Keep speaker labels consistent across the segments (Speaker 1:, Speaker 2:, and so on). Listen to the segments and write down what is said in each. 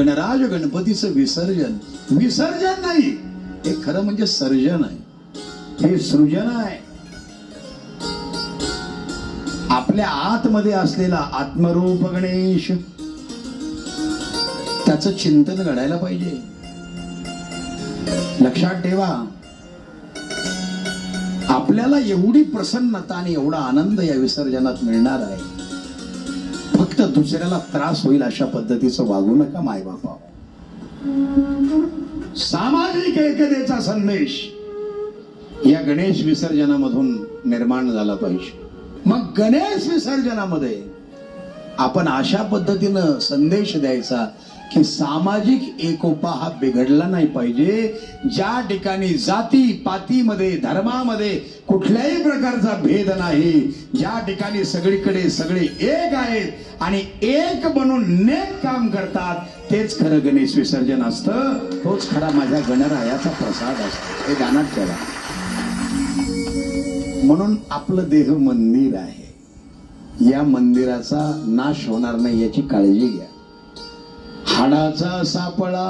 Speaker 1: गणराज गणपतीचं विसर्जन. विसर्जन नाही. हे खरं म्हणजे सर्जन आहे. हे सृजन आहे. आपल्या आतमध्ये असलेला आत्मरूप गणेश त्याचं चिंतन घडायला पाहिजे. लक्षात ठेवा. आपल्याला एवढी प्रसन्नता आणि एवढा आनंद या विसर्जनात मिळणार आहे. फक्त दुसऱ्याला त्रास होईल अशा पद्धतीचं वागू नका माय बापा सामाजिक एकतेचा संदेश या गणेश विसर्जनामधून निर्माण झाला पाहिजे. मग गणेश विसर्जनामध्ये आपण अशा पद्धतीनं संदेश द्यायचा की सामाजिक एकोपा हा बिघडला नाही पाहिजे. ज्या ठिकाणी जाती पातीमध्ये धर्मामध्ये कुठल्याही प्रकारचा भेद नाही ज्या ठिकाणी सगळीकडे सगळे एक आहेत आणि एक बनून नेक काम करतात तेच खरं गणेश विसर्जन असतं. तोच खरा माझ्या गणरायाचा प्रसाद असतो. हे गाण्यात करा म्हणून आपलं देह मंदिर आहे. या मंदिराचा नाश होणार नाही याची काळजी घ्या. हाडाचा सापळा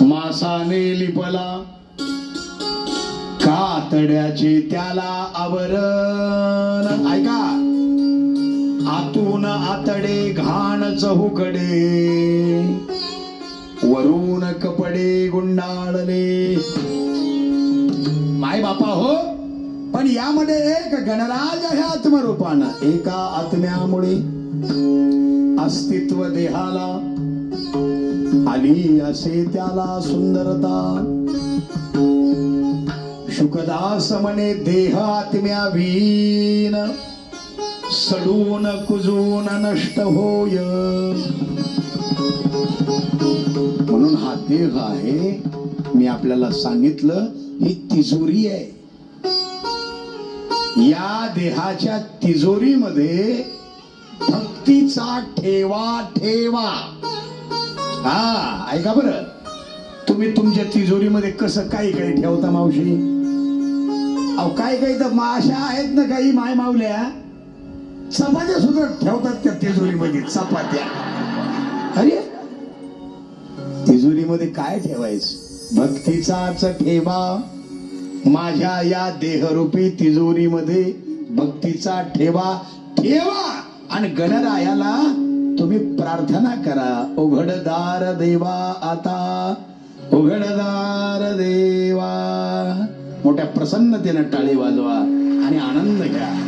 Speaker 1: मासाने लिपला कातड्याचे त्याला आवरण. ऐका आतून आतडे घाण चहुकडे वरून कपडे गुंडाळले माय बापा हो पण यामध्ये एक गणराज आहे आत्मरूपानं. एका आत्म्यामुळे अस्तित्व देहाला आली असे त्याला सुंदरता. शुकदास म्हणे देह आत्म्या वीन सडून कुजून नष्ट होय. म्हणून हा देह आहे मी आपल्याला सांगितलं ही तिजोरी आहे. या देहाच्या तिजोरीमध्ये भक्तीचा ठेवा ठेवा. हा ऐका बर. तुम्ही तुमच्या तिजोरीमध्ये कसं काही काही ठेवता मावशी? अहो काही काही तर माशा आहेत ना काही माय मावल्या. चपात्या सुद्धा ठेवतात त्या तिजोरीमध्ये चपात्या. अरे तिजोरीमध्ये काय ठेवायचं? भक्तीचाच ठेवा. माझ्या या देहरूपी तिजोरीमध्ये भक्तीचा ठेवा. ठेवा आणि गणरायाला तुम्ही प्रार्थना करा. उघडदार देवा आता. उघडदार देवा. मोठ्या प्रसन्नतेनं टाळी वाजवा आणि आनंद घ्या.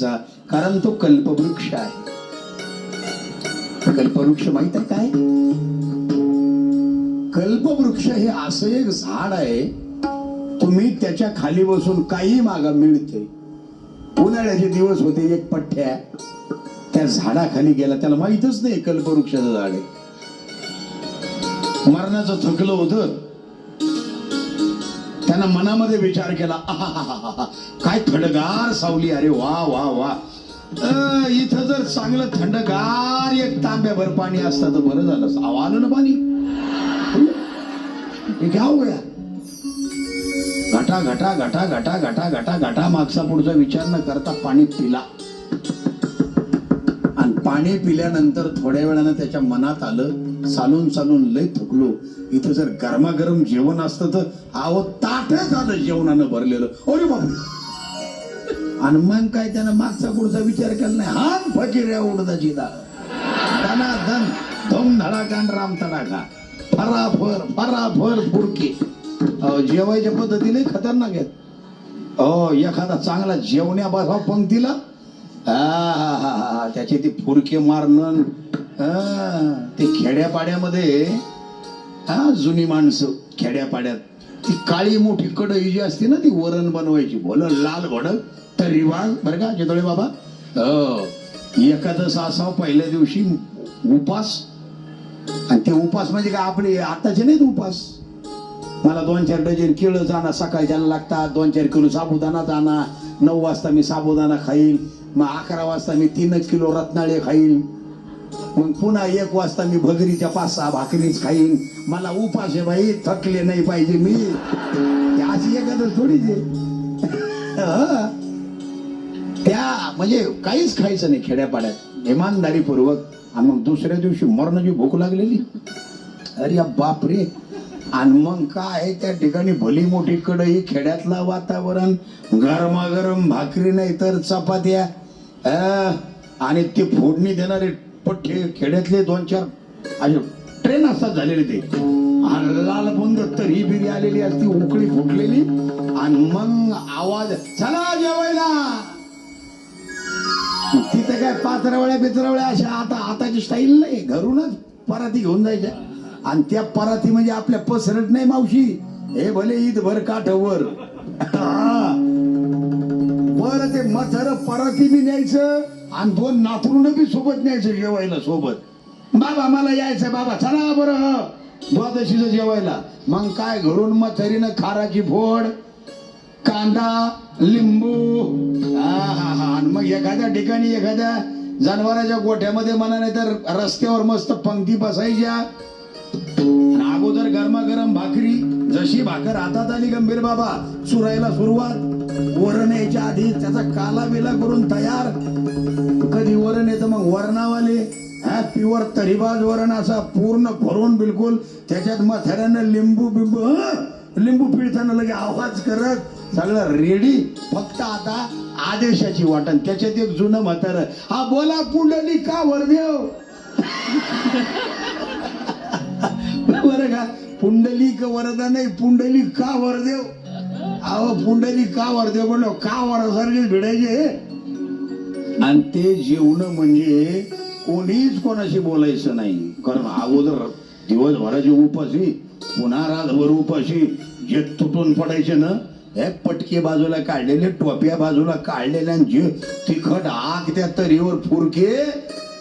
Speaker 1: करायचा. कारण तो कल्पवृक्ष आहे. कल्पवृक्ष माहीत आहे काय? कल्पवृक्ष हे असं एक झाड आहे तुम्ही त्याच्याखाली बसून काही मागा मिळते. उन्हाळ्याचे दिवस होते एक पठ्ठ्या त्या झाडाखाली गेला. त्याला माहितच नाही कल्पवृक्षाचं झाड आहे. मरणाचं थकलं होतं. त्यानं मनामध्ये विचार केला काय थंडगार सावली अरे वा वा वा. इथं जर चांगलं थंडगार एक तांब्याभर पाणी असतं तर बरं झालं असतं. आलं ना पाणी. घ्या हो घटा घटा घटा घटा घटा घटा घटा मागचा पुढचा विचार न करता पाणी पिला. पाणी पिल्यानंतर थोड्या वेळानं त्याच्या मनात आलं चालून चालून लय थकलो. इथं जर गरमागरम जेवण असतं तर आहो ताटच आलं जेवणानं भरलेलं. अरे बापरे! आणि मग काय त्यानं मागचा पुढचा विचार केला नाही? हान फकीर या उडदाची डाळ धन धम धडाका राम तडाखा. फराफर फराफर फुडके अहो, जेवायच्या पद्धतीने खतरनाक आहेत. हो एखादा चांगला जेवण्या बसा पंक्तीला हा त्याचे ते फुरके मारणं ते खेड्यापाड्यामध्ये हा जुनी माणसं खेड्यापाड्यात. ती काळी मोठी कढई जी असते ना ती वरण बनवायची. बोल लाल घोड तरी रिवाज बरं का जेतोळे बाबा? हो. एकादश असावं पहिल्या दिवशी उपास. आणि ते उपास म्हणजे काय आपले आताचे नाहीत उपास. मला दोन चार डझन केळं जाणं सकाळी जायला लागतात दोन चार किलो साबुदाणा जाणा नऊ वाजता मी साबुदाणा खाईन. मग अकरा वाजता मी तीनच किलो रत्नाळे खाईन. मग पुन्हा एक वाजता मी भगरीच्या पाच सहा भाकरीच खाईन. मला उपास आहे बाई थकले नाही पाहिजे मी. अशी एखादं थोडीच त्या म्हणजे काहीच खायचं नाही खेड्यापाड्यात. इमानदारीपूर्वक. आणि मग दुसऱ्या दिवशी मरणाची भूक लागलेली. अरे बाप रे आणि मग काय त्या ठिकाणी भली मोठी कढई खेड्यातलं वातावरण गरमागरम भाकरी नाही तर चपात्या. आणि ते फोडणी देणारे पठ्ठे खेड्यातले दोन चार असे ट्रेन असतात झालेले ते. लाल बुंद तरी बिरी आलेली असती उकळी फुटलेली. आणि मग आवाज चला जेवायला. तिथे काय पात्रावळ्या बित्रावळ्या अशा आता आताची स्टाईल नाही घरूनच पराती घेऊन जायच्या. आणि त्या पराती म्हणजे आपल्या पसरट नाही मावशी. हे भले ईद भर काठवर बर ते मथर पराती बी न्यायचं आणि दोन नातरून बी सोबत न्यायचं जेवायला सोबत. बाबा मला यायचं बाबा चला बरं. द्वादशीचं जेवायला. मग काय घरून मथरीनं खाराची फोड कांदा लिंबू आणि मग एखाद्या ठिकाणी एखाद्या जनावराच्या गोठ्यामध्ये म्हणा नाही तर रस्त्यावर मस्त पंक्ती बसायच्या. अगोदर गरमागरम भाकरी जशी भाकर हातात आली गंभीर बाबा चुरायला सुरुवात. वरण यायच्या आधी त्याचा काला बिला करून तयार. कधी वरण येतं मग वरणावाले हा प्युअर तरीबाज वरण असा पूर्ण भरून बिलकुल. त्याच्यात मथऱ्यानं लिंबू बिंबू लिंबू पिळताना लगे आवाज करत. सगळं रेडी फक्त आता आदेशाची वाटण. त्याच्यात एक जुनं म्हातार हा बोला पुंडली का वरदेव बरं का? पुंडलिक वरदा नाही पुंडली का वरदेव? अहो पुंडली का वरदेव म्हणलो का वरासारखेच भिडायचे आणि ते जेवण म्हणजे कोणीच कोणाशी बोलायचं नाही. कारण अगोदर दिवसभराची उपाशी पुन्हा रातभर उपाशी जे तुटून पडायचे ना हे पटके बाजूला काढलेले टोप्या बाजूला काढलेल्या जे तिखट आग त्या तरीवर फुरके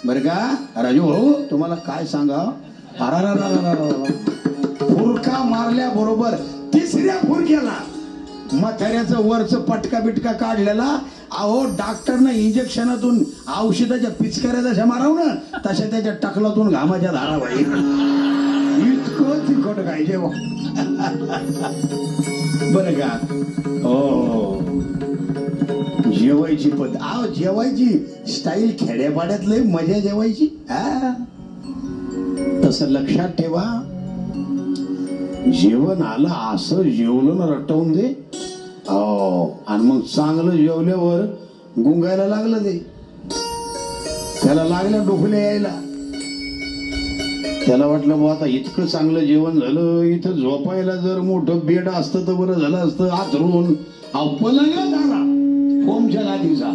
Speaker 1: बर का? राजू भाऊ तुम्हाला काय सांगा अरारारारारारा. फुरका मारल्या बरोबर तिसऱ्या फुरक्याला म्हाताऱ्याचं वरचं पटका बिटका काढलेला. अहो डॉक्टरनं इंजेक्शनातून औषधाच्या पिचकऱ्या जशा माराव ना तशा त्याच्या टकलातून घामाच्या धारा बाई इतकं तिखट काय जेव्हा बरं का? हो. जेवायची पद्धत अहो जेवायची स्टाईल खेड्यापाड्यात लय मजा जेवायची. हा? तसं लक्षात ठेवा. जेवण आलं असं जेवलं ना रटवून दे. हो आणि मग चांगलं जेवल्यावर गुंगायला लागलं ते. त्याला लागल्या डोकल्या यायला. त्याला वाटलं बा आता इतकं चांगलं जेवण झालं इथं झोपायला जर मोठं बेड असतं तर बरं झालं असतं. आथरून अहो झाला कोमच्या गादीचा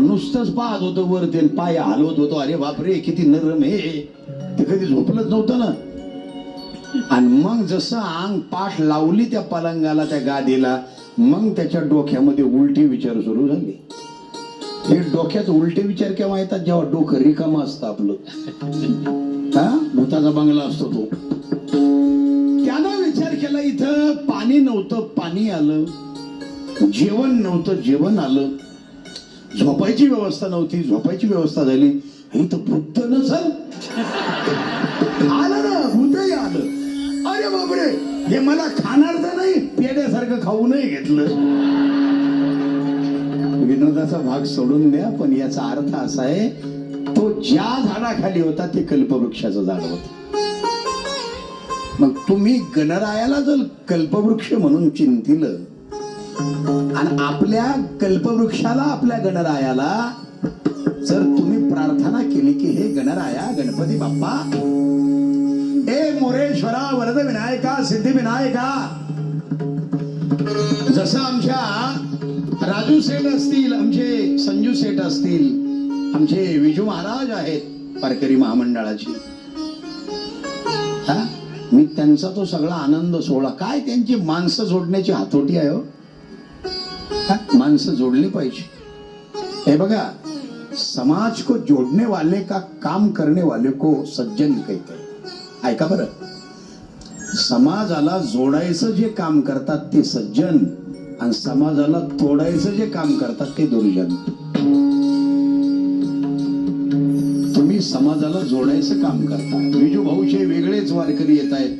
Speaker 1: नुसतंच पाहत होतो वर ते पाय हलवत होतो. अरे बापरे किती नरम हे. ते कधी झोपलंच नव्हतं ना. आणि मग जसं अंग पाठ लावली त्या पलंगाला त्या गादीला मग त्याच्या डोक्यामध्ये उलटी विचार सुरू झाले. हे डोक्यात उलटे विचार केव्हा येतात? जेव्हा डोकं रिकाम असतं आपलं. हा? भूताचा बंगला असतो तो. त्यानं विचार केला इथं पाणी नव्हतं पाणी आलं. जेवण नव्हतं जेवण आलं. झोपायची व्यवस्था नव्हती झोपायची व्यवस्था झाली. इथं बुद्ध नसल. अरे बापरे. हे मला खाणार तर नाही पेड्यासारखं खाऊ नाही घेतलं. विनोदाचा भाग सोडून द्या पण याचा अर्थ असा आहे तो ज्या झाडाखाली होता ते कल्पवृक्षाचं झाड होत. मग तुम्ही गणरायाला जर कल्पवृक्ष म्हणून चिंतिलं आणि आपल्या कल्पवृक्षाला आपल्या गणरायाला जर तुम्ही प्रार्थना केली की हे गणराया गणपती बाप्पा मोरेश्वरा वरद विनायका सिद्धी विनायका. जसं आमच्या राजू सेठ असतील आमचे संजू सेठ असतील आमचे विजू महाराज आहेत वारकरी महामंडळाची. मी त्यांचा तो सगळा आनंद सोहळा काय त्यांची माणसं जोडण्याची हातोटी आहे हो? माणसं जोडली पाहिजे. हे बघा समाज को जोड़ने वाले का काम करने वाले को सज्जन कहते हैं. ऐका बरं. समाजाला जोडायचं जे काम करतात ते सज्जन आणि समाजाला तोडायचं जे काम करतात ते दुर्जन. तुम्ही समाजाला जोडायचं काम करता. विजू भाऊचे वेगळेच वारकरी येत आहेत.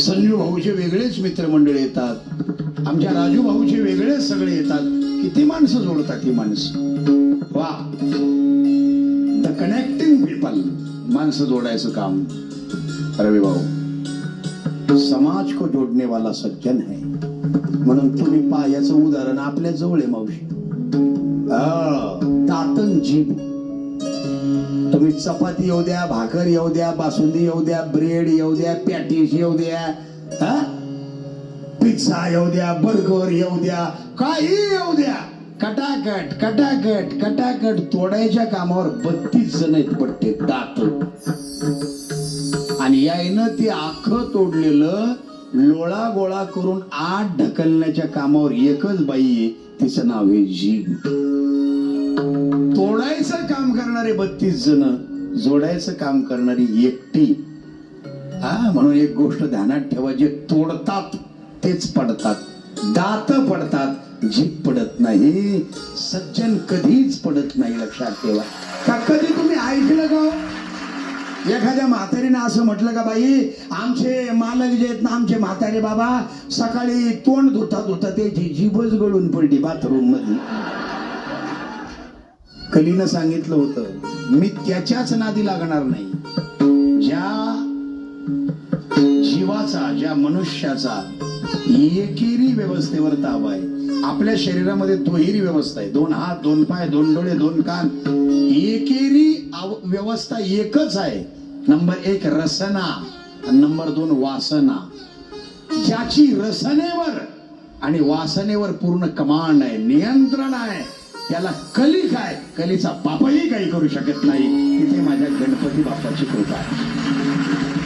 Speaker 1: संजू भाऊचे वेगळेच मित्रमंडळी येतात. आमच्या राजू भाऊचे वेगळेच सगळे येतात. किती माणसं जोडतात ही माणसं? वा. कनेक्टिंग माणसं जोडायचं काम. रवी भाऊ समाज को जोडने वाला सज्जन है. म्हणून तुम्ही पा याचं उदाहरण आपल्या जवळ आहे मावशी. तातन जीभ. तुम्ही चपाती येऊ द्या भाकर येऊ द्या बासुंदी येऊ द्या ब्रेड येऊ द्या पॅटीस येऊ द्या हा पिझ्झा येऊ द्या बर्गर येऊ द्या काही येऊ द्या. कटाकट कटाकट कटाकट. तोडायच्या कामावर बत्तीस जण आहेत पडते दात. आणि यायनं ते आख तोडलेलं लोळा गोळा करून आत ढकलण्याच्या कामावर एकच बाई आहे तिचं नाव आहे जीव तोडायचं काम करणारे बत्तीस जण जोडायचं काम करणारी एकटी. हा म्हणून एक गोष्ट ध्यानात ठेवा जे तोडतात तेच पडतात. दात पडतात जीप पडत नाही. सज्जन कधीच पडत नाही लक्षात ठेवा. का कधी तुम्ही ऐकलं का एखाद्या म्हातारीनं असं म्हटलं का बाई आमचे मालक जे आहेत ना आमचे म्हातारे बाबा सकाळी तोंड धुता धुता त्याची जीभच गळून पडली बाथरूममध्ये कलीनं सांगितलं होतं मी त्याच्याच नादी लागणार नाही. ज्या जीवाचा ज्या मनुष्याचा एकेरी व्यवस्थेवर ताबा आहे. आपल्या शरीरामध्ये दुहेरी व्यवस्था आहे. दोन हात दोन पाय दोन डोळे दोन कान. एकेरी व्यवस्था एकच आहे. नंबर एक रसना नंबर दोन वासना. ज्याची रसनेवर आणि वासनेवर पूर्ण कमांड आहे नियंत्रण आहे त्याला कली काय कलीचा बापही काही करू शकत नाही. तिथे माझ्या गणपती बाप्पाची कृपा आहे.